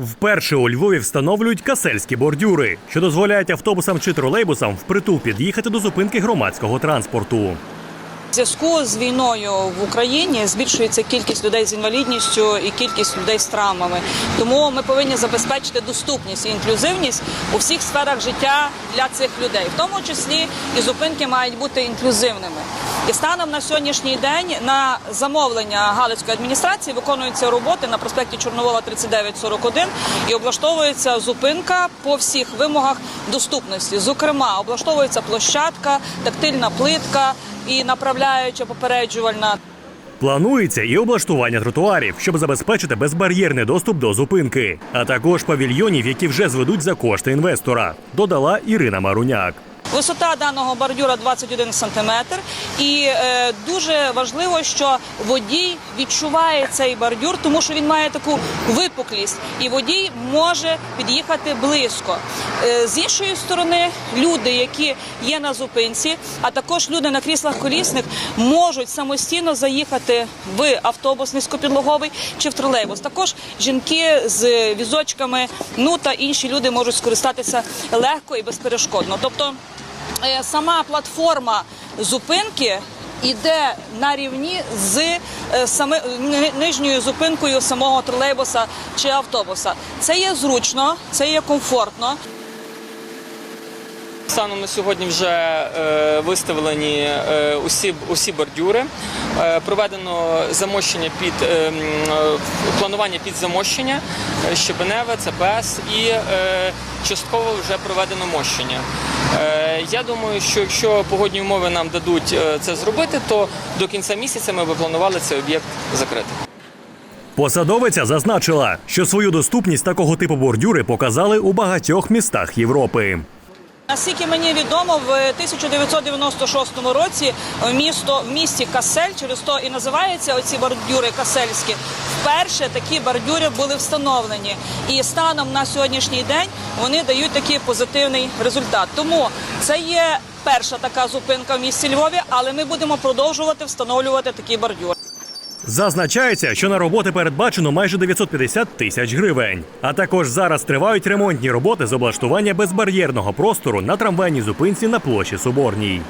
Вперше у Львові встановлюють касельські бордюри, що дозволяють автобусам чи тролейбусам впритул під'їхати до зупинки громадського транспорту. В зв'язку з війною в Україні збільшується кількість людей з інвалідністю і кількість людей з травмами. Тому ми повинні забезпечити доступність і інклюзивність у всіх сферах життя для цих людей, в тому числі і зупинки мають бути інклюзивними. І станом на сьогоднішній день на замовлення Галицької адміністрації виконуються роботи на проспекті Чорновола 3941 і облаштовується зупинка по всіх вимогах доступності. Зокрема, облаштовується площадка, тактильна плитка і направляюча попереджувальна. Планується і облаштування тротуарів, щоб забезпечити безбар'єрний доступ до зупинки, а також павільйонів, які вже зведуть за кошти інвестора, додала Ірина Маруняк. Висота даного бордюра 21 сантиметр, і е, дуже важливо, що водій відчуває цей бордюр, тому що він має таку випуклість, і водій може під'їхати близько. Е, з іншої сторони, люди, які є на зупинці, а також люди на кріслах колісних, можуть самостійно заїхати в автобус низькопідлоговий чи в тролейбус. Також жінки з візочками, ну та інші люди можуть скористатися легко і безперешкодно. Тобто е, сама платформа зупинки йде на рівні з е, сами, ни- нижньою зупинкою самого тролейбуса чи автобуса. Це є зручно, це є комфортно. Станом на сьогодні вже е, виставлені е, усі, усі бордюри. Е, проведено замощення під е, е, планування під замощення, е, щебеневе, ЦПС і е, частково вже проведено мощення. Я думаю, що якщо погодні умови нам дадуть е, це зробити, то до кінця місяця ми би планували цей об'єкт закрити. Посадовиця зазначила, що свою доступність такого типу бордюри показали у багатьох містах Європи. Наскільки мені відомо, в 1996 році місто в місті Касель, через то і називаються оці бордюри касельські. Вперше такі бордюри були встановлені, і станом на сьогоднішній день вони дають такий позитивний результат. Тому це є перша така зупинка в місті Львові, але ми будемо продовжувати встановлювати такі бордюри. Зазначається, що на роботи передбачено майже 950 тисяч гривень. А також зараз тривають ремонтні роботи з облаштування безбар'єрного простору на трамвайній зупинці на площі Соборній.